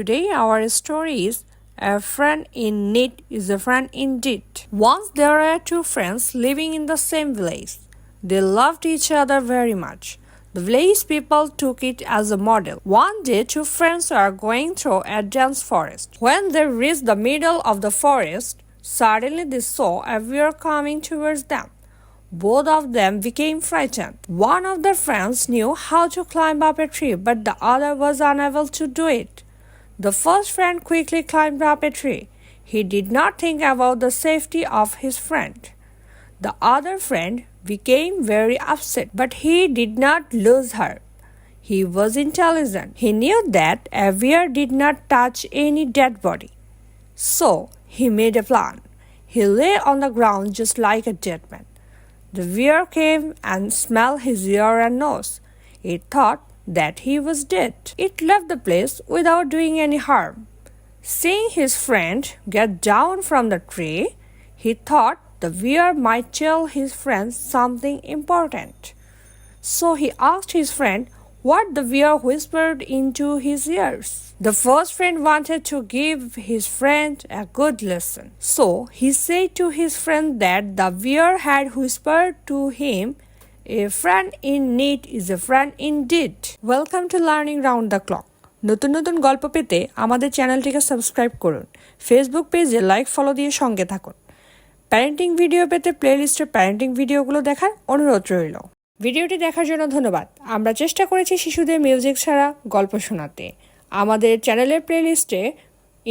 Today our story is A friend in need is a friend indeed. Once there were two friends living in the same village. They loved each other very much. The village people took it as a model. One day, two friends were going through a dense forest. When they reached the middle of the forest, suddenly they saw a bear coming towards them. Both of them became frightened. One of their friends knew how to climb up a tree, but the other was unable to do it. The first friend quickly climbed up a tree. He did not think about the safety of his friend. The other friend became very upset, but he did not lose heart. He was intelligent. He knew that a bear did not touch any dead body. So he made a plan. He lay on the ground just like a dead man. The bear came and smelled his ear and nose. It thought that he was dead. It left the place without doing any harm. Seeing his friend get down from the tree, he thought the bear might tell his friend something important. So he asked his friend what the bear whispered into his ears. The first friend wanted to give his friend a good lesson. So he said to his friend that the bear had whispered to him A friend in need is a friend indeed. Welcome to Learning Round the Clock. নতুন নতুন গল্প পেতে আমাদের চ্যানেলটিকে subscribe করুন। Facebook পেজে like follow দিয়ে সঙ্গে থাকুন। প্যারেন্টিং ভিডিও পেতে প্লেলিস্টের প্যারেন্টিং ভিডিওগুলো দেখার অনুরোধ রইল। ভিডিওটি দেখার জন্য ধন্যবাদ। আমরা চেষ্টা করেছি শিশুদের মিউজিক ছাড়া গল্প শোনাতে। আমাদের চ্যানেলের প্লেলিস্টে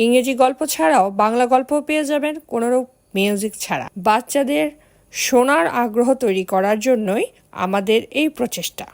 ইংরেজি গল্প ছাড়াও বাংলা গল্প পেয়ে যাবেন কোনোরূপ মিউজিক ছাড়া। বাচ্চাদের শোনার আগ্রহ তৈরি করার জন্যই আমাদের এই প্রচেষ্টা।